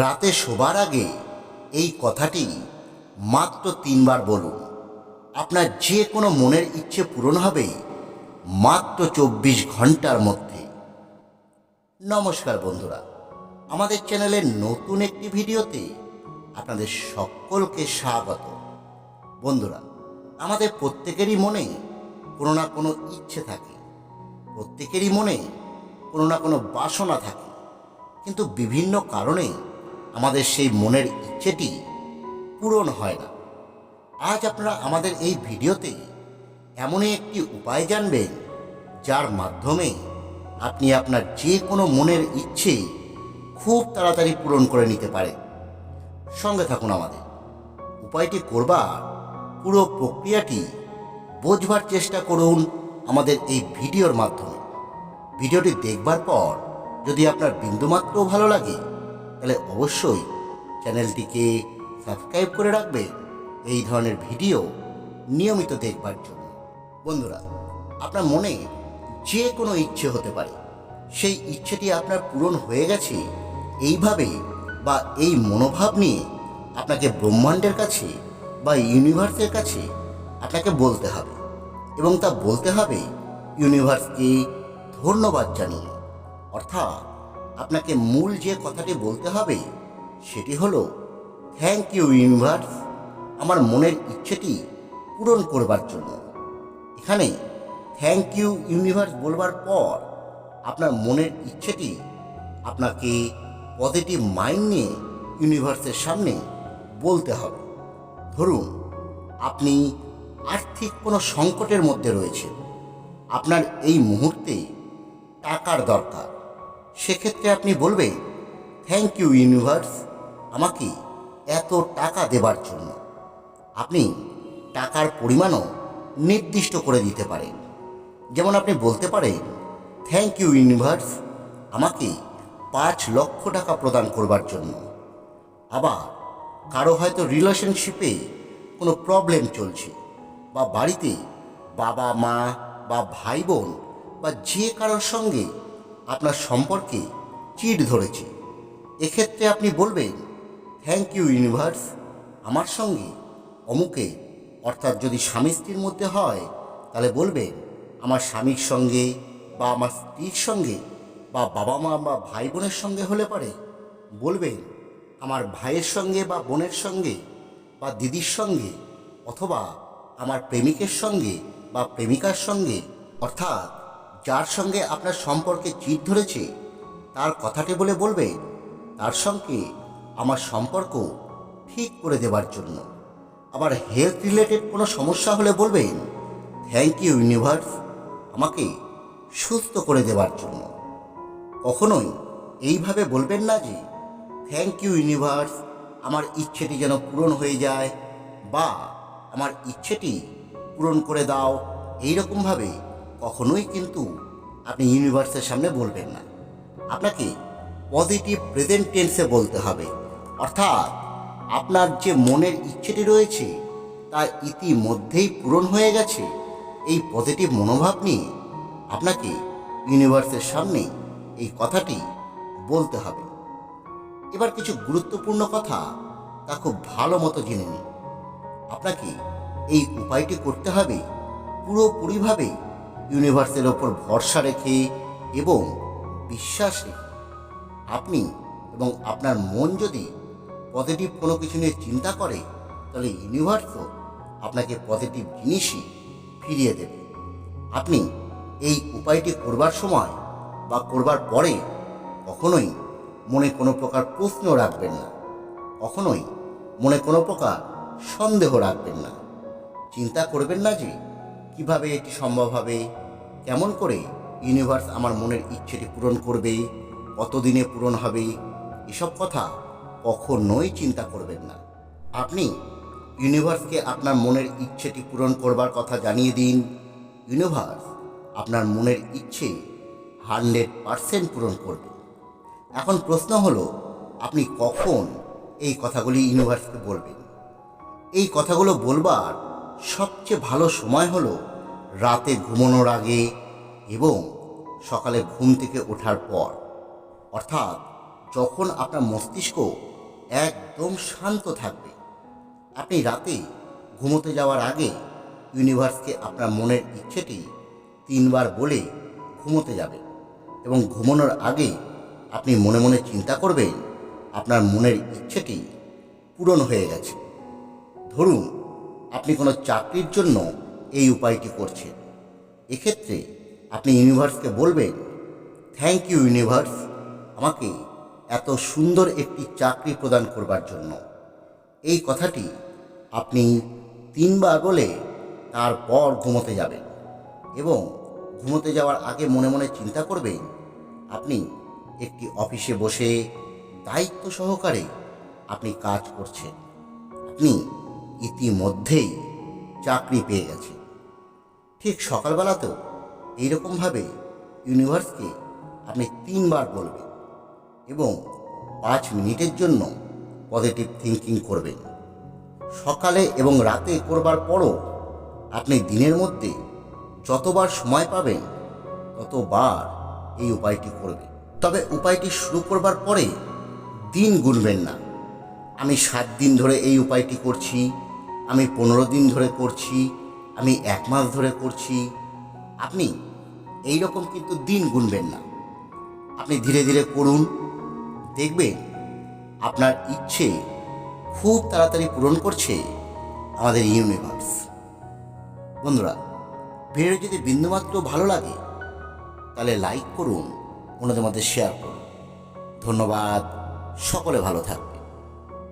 রাতে শোবার আগে এই কথাটি মাত্র তিনবার বলুন। আপনার যে কোনো মনের ইচ্ছে পূরণ হবে মাত্র চব্বিশ ঘণ্টার মধ্যে। নমস্কার বন্ধুরা, আমাদের চ্যানেলের নতুন একটি ভিডিওতে আপনাদের সকলকে স্বাগত। বন্ধুরা, আমাদের প্রত্যেকেরই মনে কোনো না কোনো ইচ্ছে থাকে, প্রত্যেকেরই মনে কোনো না কোনো বাসনা থাকে। কিন্তু বিভিন্ন কারণে আমাদের সেই মনের ইচ্ছেটি পূরণ হয় না। আজ আপনারা আমাদের এই ভিডিওতে এমনই একটি উপায় জানবেন, যার মাধ্যমে আপনি আপনার যে কোনো মনের ইচ্ছে খুব তাড়াতাড়ি পূরণ করে নিতে পারেন। সঙ্গে থাকুন আমাদের। উপায়টি করবার পুরো প্রক্রিয়াটি বোঝবার চেষ্টা করুন আমাদের এই ভিডিওর মাধ্যমে। ভিডিওটি দেখবার পর যদি আপনার বিন্দুমাত্রও ভালো লাগে তাহলে অবশ্যই চ্যানেলটিকে সাবস্ক্রাইব করে রাখবে। এই ধরনের ভিডিও নিয়মিত দেখবার জন্য। বন্ধুরা, আপনার মনে যে কোনো ইচ্ছে হতে পারে, সেই ইচ্ছেটি আপনার পূরণ হয়ে গেছে এইভাবে বা এই মনোভাব নিয়ে আপনাকে ব্রহ্মাণ্ডের কাছে বা ইউনিভার্সের কাছে আপনাকে বলতে হবে এবং তা বলতে হবে ইউনিভার্সকে ধন্যবাদ জানিয়ে। অর্থাৎ আপনাকে মূল যে কথাটি বলতে হবে, সেটি হলো থ্যাংক ইউ ইউনিভার্স আমার মনের ইচ্ছেটি পূরণ করবার জন্য। এখানে থ্যাংক ইউ ইউনিভার্স বলবার পর, আপনার মনের ইচ্ছেটি আপনাকে পজিটিভ মাইন্ড নিয়ে ইউনিভার্সের সামনে বলতে হবে। ধরুন, আপনি আর্থিক কোনো সংকটের মধ্যে রয়েছে আপনার এই মুহূর্তে টাকার দরকার। সেক্ষেত্রে আপনি বলবেন থ্যাংক ইউ ইউনিভার্স আমাকে এত টাকা দেবার জন্য। আপনি টাকার পরিমাণও নির্দিষ্ট করে দিতে পারেন। যেমন আপনি বলতে পারেন থ্যাংক ইউ ইউনিভার্স আমাকে পাঁচ লক্ষ টাকা প্রদান করবার জন্য। আবার কারও হয়তো রিলেশনশিপে কোনো প্রবলেম চলছে বা বাড়িতে বাবা মা বা ভাই বোন বা যে কারোর সঙ্গে আপনার সম্পর্কে চিট ধরেছে। এক্ষেত্রে আপনি বলবেন থ্যাংক ইউ ইউনিভার্স আমার সঙ্গে অমুকে, অর্থাৎ যদি স্বামী স্ত্রীর মধ্যে হয়, তাহলে বলবেন, আমার স্বামীর সঙ্গে বা আমার স্ত্রীর সঙ্গে বা বাবা মা বা ভাই বোনের সঙ্গে হলে পারে। বলবেন, আমার ভাইয়ের সঙ্গে বা বোনের সঙ্গে বা দিদির সঙ্গে অথবা আমার প্রেমিকের সঙ্গে বা প্রেমিকার সঙ্গে, অর্থাৎ যার সঙ্গে আপনার সম্পর্কে চিট ধরেছে, তার কথাটি বলে বলবেন তার সঙ্গে আমার সম্পর্ক ঠিক করে দেবার জন্য। আবার হেলথ রিলেটেড কোনো সমস্যা হলে বলবেন থ্যাংক ইউ ইউনিভার্স আমাকে সুস্থ করে দেবার জন্য। কখনোই এইভাবে বলবেন না যে থ্যাংক ইউ ইউনিভার্স আমার ইচ্ছেটি যেন পূরণ হয়ে যায় বা আমার ইচ্ছেটি পূরণ করে দাও। এই রকমভাবে কখনোই কিন্তু আপনি ইউনিভার্সের সামনে বলবেন না। আপনাকে পজিটিভ প্রেজেন্ট টেন্সে বলতে হবে। অর্থাৎ আপনার যে মনের ইচ্ছেটি রয়েছে, তা ইতিমধ্যেই পূরণ হয়ে গেছে। এই পজিটিভ মনোভাব নিয়ে আপনাকে ইউনিভার্সের সামনে এই কথাটি বলতে হবে। এবার কিছু গুরুত্বপূর্ণ কথা তা খুব ভালো মতো জেনে নিন। আপনাকে এই উপায়টি করতে হবে পুরোপুরিভাবে ইউনিভার্সের ওপর ভরসা রেখে এবং বিশ্বাস রেখে আপনি এবং আপনার মন যদি পজিটিভ কোনো কিছু নিয়ে চিন্তা করে, তাহলে ইউনিভার্সও আপনাকে পজিটিভ জিনিসই ফিরিয়ে দেবে। আপনি এই উপায়টি করবার সময় বা করবার পরে কখনোই মনে কোনো প্রকার প্রশ্ন রাখবেন না। কখনোই মনে কোনো প্রকার সন্দেহ রাখবেন না। চিন্তা করবেন না যে কীভাবে এটি সম্ভব হবে? কেমন করে ইউনিভার্স আমার মনের ইচ্ছেটি পূরণ করবে? কতদিনে পূরণ হবে? এসব কথা কখনোই চিন্তা করবেন না। আপনি ইউনিভার্সকে আপনার মনের ইচ্ছেটি পূরণ করবার কথা জানিয়ে দিন। ইউনিভার্স আপনার মনের ইচ্ছে হান্ড্রেড পারসেন্ট পূরণ করবে। এখন প্রশ্ন হলো, আপনি কখন এই কথাগুলি ইউনিভার্সকে বলবেন? এই কথাগুলো বলবার সবচেয়ে ভালো সময় হলো রাতে ঘুমানোর আগে এবং সকালে ঘুম থেকে ওঠার পর। অর্থাৎ যখন আপনার মস্তিষ্ক একদম শান্ত থাকবে, আপনি রাতে ঘুমোতে যাওয়ার আগে ইউনিভার্সকে আপনার মনের ইচ্ছেটি তিনবার বলে ঘুমোতে যাবেন এবং ঘুমানোর আগে আপনি মনে মনে চিন্তা করবেন, আপনার মনের ইচ্ছেটি পূরণ হয়ে গেছে। ধরুন আপনি কোনো চাকরির জন্য এই উপায়টি করছেন। এক্ষেত্রে আপনি ইউনিভার্সকে বলবেন থ্যাংক ইউ ইউনিভার্স আমাকে এত সুন্দর একটি চাকরি প্রদান করবার জন্য। এই কথাটি আপনি তিনবার বলে তারপর ঘুমোতে যাবেন এবং ঘুমোতে যাওয়ার আগে মনে মনে চিন্তা করবেন, আপনি একটি অফিসে বসে দায়িত্ব সহকারে আপনি কাজ করছেন। আপনি ইতিমধ্যেই চাকরি পেয়ে গেছেন ঠিক সকালবেলাতেও এইরকমভাবে ইউনিভার্সকে আপনি তিনবার বলবেন এবং পাঁচ মিনিটের জন্য পজিটিভ থিঙ্কিং করবেন। সকালে এবং রাতে করবার পরও আপনি দিনের মধ্যে যতবার সময় পাবেন ততবার এই উপায়টি করবেন। তবে উপায়টি শুরু করবার পরে দিন গুনবেন না। আমি সাত দিন ধরে এই উপায়টি করছি, আমি পনেরো দিন ধরে করছি, আমি এক মাস ধরে করছি। আপনি এই রকম কিন্তু দিন গুনবেন না। আপনি ধীরে ধীরে করুন। দেখবেন আপনার ইচ্ছে খুব তাড়াতাড়ি পূরণ করছে আমাদের ইউনিভার্স। বন্ধুরা ভিডিও যদি বিন্দুমাত্র ভালো লাগে, তাহলে লাইক করুন, অন্যদের মধ্যে শেয়ার করুন। ধন্যবাদ। সকলে ভালো থাকবে